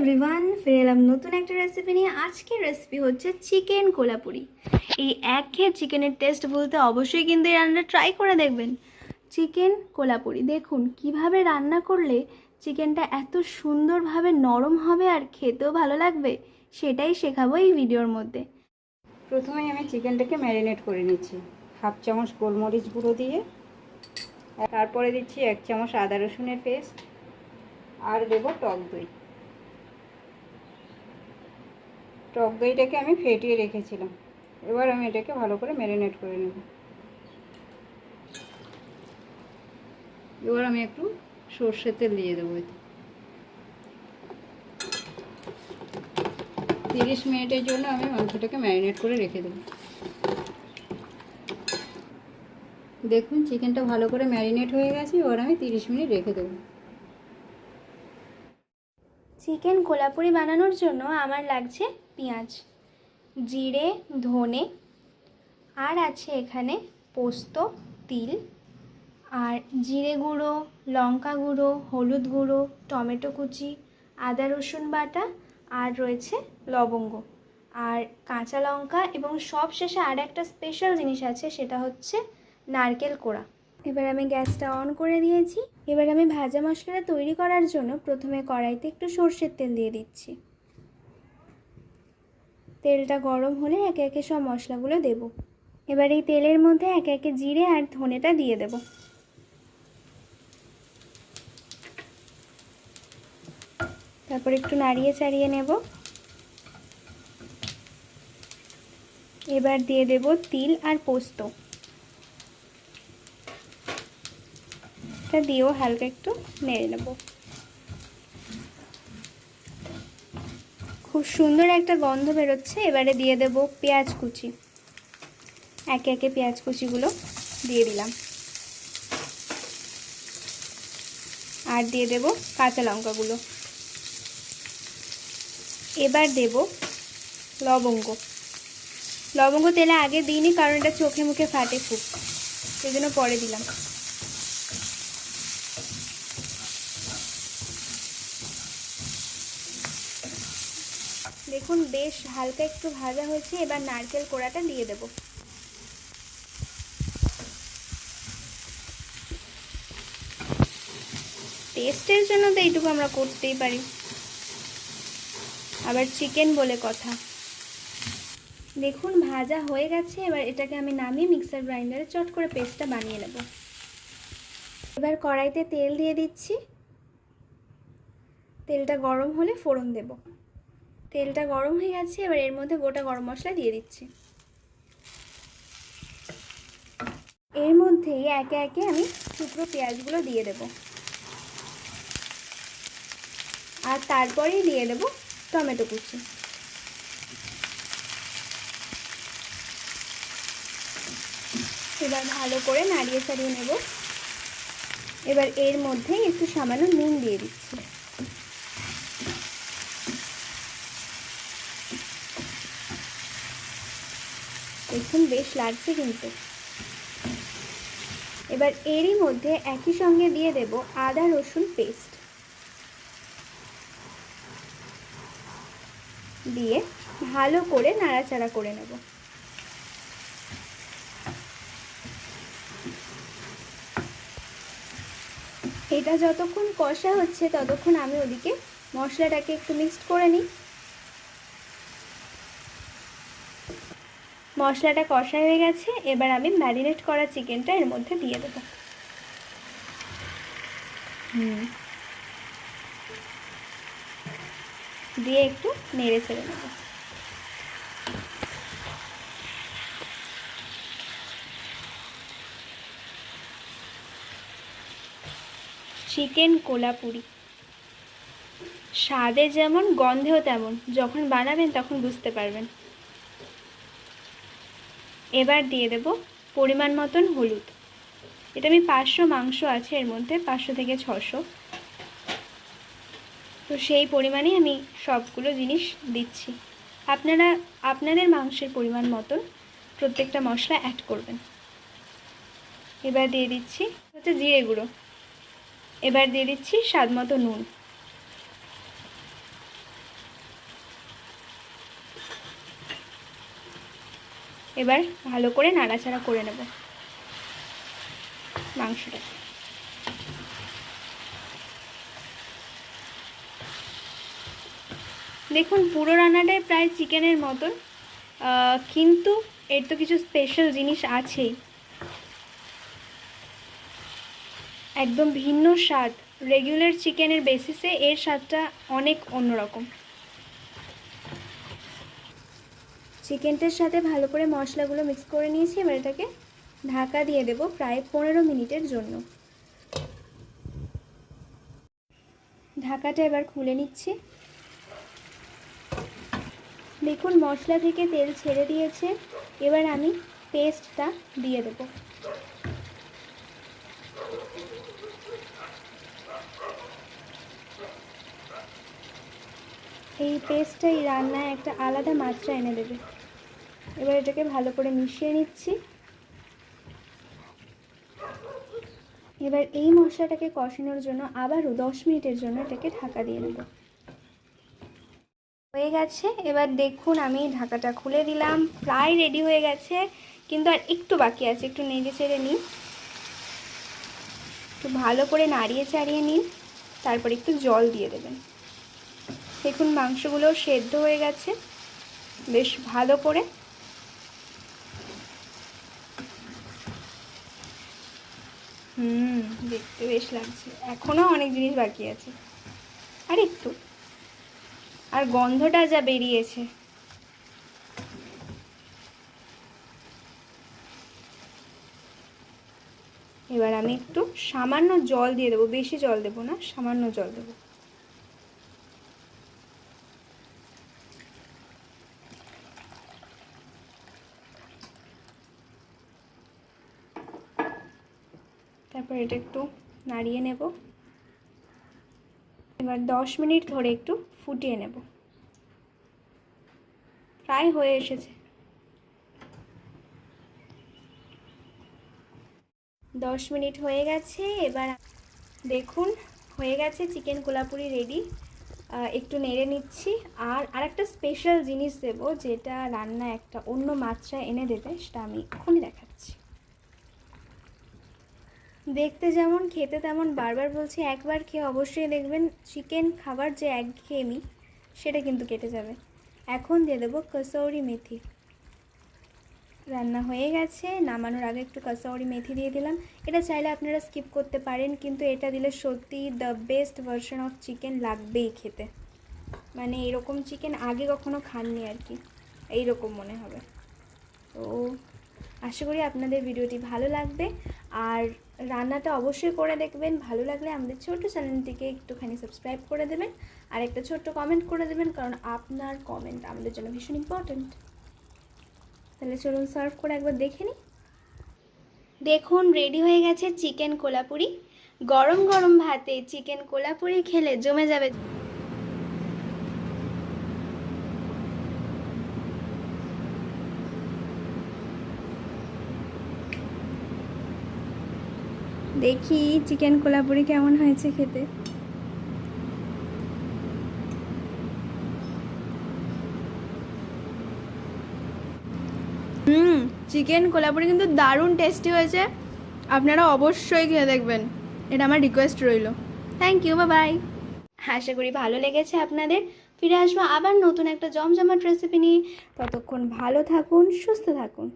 Everyone ফিরে এলাম নতুন একটা রেসিপি নিয়ে। আজকের রেসিপি হচ্ছে চিকেন কোলাপুরি। এই একঘেয়ে চিকেনের টেস্ট বলতে অবশ্যই কিন্তু এই রান্নাটা ট্রাই করে দেখবেন। চিকেন কোলাপুরি, দেখুন কীভাবে রান্না করলে চিকেনটা এত সুন্দরভাবে নরম হবে আর খেতেও ভালো লাগবে, সেটাই শেখাবো এই ভিডিওর মধ্যে। প্রথমেই আমি চিকেনটাকে ম্যারিনেট করে নিচ্ছি। হাফ চামচ গোলমরিচ গুঁড়ো দিয়ে, তারপরে দিচ্ছি এক চামচ আদা রসুনের পেস্ট আর দেবো টক দই। টক দইটাকে আমি ফেটিয়ে রেখেছিলাম। এবার আমি এটাকে ভালো করে ম্যারিনেট করে নেব। এবার আমি একটু সর্ষের তেল দিয়ে দেবো এতে। তিরিশ মিনিটের জন্য আমি মাংসটাকে ম্যারিনেট করে রেখে দেবো। দেখুন, চিকেনটা ভালো করে ম্যারিনেট হয়ে গেছে, এবার আমি তিরিশ মিনিট রেখে দেবো। চিকেন কোলাপুরি বানানোর জন্য আমার লাগছে পেঁয়াজ, জিরে, ধনে, আর আছে এখানে পোস্ত, তিল, আর জিরে গুঁড়ো, লঙ্কা গুঁড়ো, হলুদ গুঁড়ো, টমেটো কুচি, আদা রসুন বাটা, আর রয়েছে লবঙ্গ। আর কাঁচা লঙ্কা এবং সব শেষে আর একটা স্পেশাল জিনিস আছে, সেটা হচ্ছে নারকেল কোড়া। এবার আমি গ্যাসটা অন করে দিয়েছি এবার আমি ভাজা মশলাটা তৈরি করার জন্য প্রথমে কড়াইতে একটু সর্ষের তেল দিয়ে দিচ্ছি। তেলটা গরম হলে একে একে সব মশলাগুলো দেব। এবার এই তেলের মধ্যে একে একে জিরে আর ধনেটা দিয়ে দেব। তারপর একটু নাড়িয়ে চাড়িয়ে নেব। এবার দিয়ে দেব তিল আর পোস্ত। দিয়েও হালকা একটু নেড়ে নেব। খুব সুন্দর একটা গন্ধ বেরোচ্ছে, এবারে দিয়ে দেব পেঁয়াজ কুচি। একে একে পেঁয়াজ কুচিগুলো দিয়ে দিলাম। আর দিয়ে দেব কাঁচা লঙ্কাগুলো। এবার দেব লবঙ্গ। লবঙ্গ তেলে আগে দিইনি, কারণ এটা চোখে মুখে ফাটে খুব। সেই জন্য পরে দিলাম। দেখুন বেশ হালকা একটু ভাজা হয়েছে, এবার নারকেল কোড়াটা দিয়ে দেব। টেস্টের জন্য তো এইটুকু আমরা করতেই পারি। আবার চিকেন বলে কথা। দেখুন, ভাজা হয়ে গেছে, এবার এটাকে আমি নামিয়ে মিক্সার গ্রাইন্ডারে চট করে পেস্টটা বানিয়ে নেব। এবার কড়াইতে তেল দিয়ে দিচ্ছি। তেলটা গরম হলে ফোড়ন দেব। তেলটা গরম হয়ে গেছে, এবার এর মধ্যে গোটা গরম মশলা দিয়ে দিচ্ছি। এর মধ্যেই একে একে আমি টুকরো পেঁয়াজগুলো দিয়ে দেব। আর তারপরেই দিয়ে দেব টমেটো কুচি। এবার ভালো করে নাড়িয়ে চাড়িয়ে নেব। এবার এর মধ্যে একটু সামান্য নুন দিয়ে দিচ্ছি। দেখুন, বেশ লাগছে কিন্তু। এবার এরই মধ্যে একই সঙ্গে দিয়ে দেব আদা রসুন পেস্ট দিয়ে ভালো করে নাড়াচাড়া করে নেব। এটা যতক্ষণ কষা হচ্ছে, ততক্ষণ আমি ওদিকে মশলাটাকে একটু মিক্সড করে নিই। মশলাটা কষা হয়ে গেছে, এবার আমি ম্যারিনেট করা চিকেনটা এর মধ্যে দিয়ে দেব। হুম। দিয়ে একটু নেড়ে ছেড়ে নেব। চিকেন কোলাপুরি। স্বাদে যেমন, গন্ধেও তেমন, যখন বানাবেন তখন বুঝতে পারবেন। এবার দিয়ে দেব পরিমাণ মতন হলুদ। এটা আমি পাঁচশো মাংস আছে এর মধ্যে, পাঁচশো থেকে ছশো। তো সেই পরিমাণেই আমি সবগুলো জিনিস দিচ্ছি। আপনারা, আপনাদের মাংসের পরিমাণ মতন প্রত্যেকটা মশলা অ্যাড করবেন। এবার দিয়ে দিচ্ছি হচ্ছে জিরে গুঁড়ো। এবার দিয়ে দিচ্ছি স্বাদ মতো নুন। এবার ভালো করে নাড়াচাড়া করে নেব মাংসটা। দেখুন, পুরো রান্নাটাই প্রায় চিকেনের মতন কিন্তু এর তো কিছু স্পেশাল জিনিস আছেই। একদম ভিন্ন স্বাদ। রেগুলার চিকেনের বেসিসে এর স্বাদটা অনেক অন্যরকম। চিকেনটার সাথে ভালো করে মশলাগুলো মিক্স করে নিয়েছি, এবার এটাকে ঢাকা দিয়ে দেব প্রায় পনেরো মিনিটের জন্য। ঢাকাটা এবার খুলে নিচ্ছি। দেখুন, মশলা থেকে তেল ছেড়ে দিয়েছে, এবার আমি পেস্টটা দিয়ে দেবো। এই পেস্টটা এই রান্নায় একটা আলাদা মাত্রা এনে দেবে। এবার এটাকে ভালো করে মিশিয়ে নিচ্ছি। এবার এই মশলাটাকে কষানোর জন্য আবারও দশ মিনিটের জন্য এটাকে ঢাকা দিয়ে নেব। হয়ে গেছে, এবার দেখুন আমি ঢাকাটা খুলে দিলাম, প্রায় রেডি হয়ে গেছে, কিন্তু আর একটু বাকি আছে, একটু নেড়ে চেড়ে নিন একটু ভালো করে নাড়িয়ে চাড়িয়ে নিন, তারপর একটু জল দিয়ে দেবেন। দেখুন মাংসগুলো সেদ্ধ হয়ে গেছে, বেশ ভালো করে। হুম, দেখতে বেশ লাগছে। এখনও অনেক জিনিস বাকি আছে। আর একটু। আর গন্ধটা যা বেরিয়েছে। এবার আমি একটু সামান্য জল দিয়ে দেবো। বেশি জল দেবো না, সামান্য জল দেবো। তারপর এটা একটু নাড়িয়ে নেব। এবার দশ মিনিট ধরে একটু ফুটিয়ে নেব। প্রায় হয়ে এসেছে। দশ মিনিট হয়ে গেছে, এবার দেখুন হয়ে গেছে চিকেন কোলাপুরি রেডি একটু নেড়ে নিচ্ছি। আর আরেকটা স্পেশাল জিনিস দেবো, যেটা রান্না একটা অন্য মাত্রায় এনে দেবে, সেটা আমি এক্ষুনি দেখাচ্ছি। দেখতে যেমন, খেতে তেমন, বারবার বলছি একবার খেয়ে অবশ্যই দেখবেন চিকেন খাবার যে এক একঘেয়েমি, সেটা কিন্তু কেটে যাবে। এখন দিয়ে দেবো কসৌরি মেথি। রান্না হয়ে গেছে, নামানোর আগে একটু কসৌরি মেথি দিয়ে দিলাম। এটা চাইলে আপনারা স্কিপ করতে পারেন, কিন্তু এটা দিলে সত্যি the best version of chicken লাগবেই খেতে। মানে এরকম চিকেন আগে কখনো খাননি আর কি, এইরকম মনে হবে। তো আশা করি আপনাদের ভিডিওটি ভালো লাগবে। আর রান্নাটা অবশ্যই করে দেখবেন, ভালো লাগলে আমাদের ছোট্ট চ্যানেলটিকে একটুখানি সাবস্ক্রাইব করে দেবেন, আর একটা ছোট্ট কমেন্ট করে দেবেন, কারণ আপনার কমেন্ট আমাদের জন্য ভীষণ ইম্পর্ট্যান্ট তাহলে চলুন সার্ভ করে একবার দেখে নিই। দেখুন রেডি হয়ে গেছে চিকেন কোলাপুরি। গরম গরম ভাতে চিকেন কোলাপুরি খেলে জমে যাবে। দেখি চিকেন কোলাপুরি কেমন হয়েছে খেতে। হুম চিকেন কোলাপুরি কিন্তু দারুণ টেস্টি হয়েছে। আপনারা অবশ্যই খেয়ে দেখবেন। এটা আমার রিকোয়েস্ট রইল। থ্যাংক ইউ বা বাই আশা করি ভালো লেগেছে আপনাদের। ফিরে আসব আবার নতুন একটা জমজমাট রেসিপি নিয়ে। ততক্ষণ ভালো থাকুন সুস্থ থাকুন।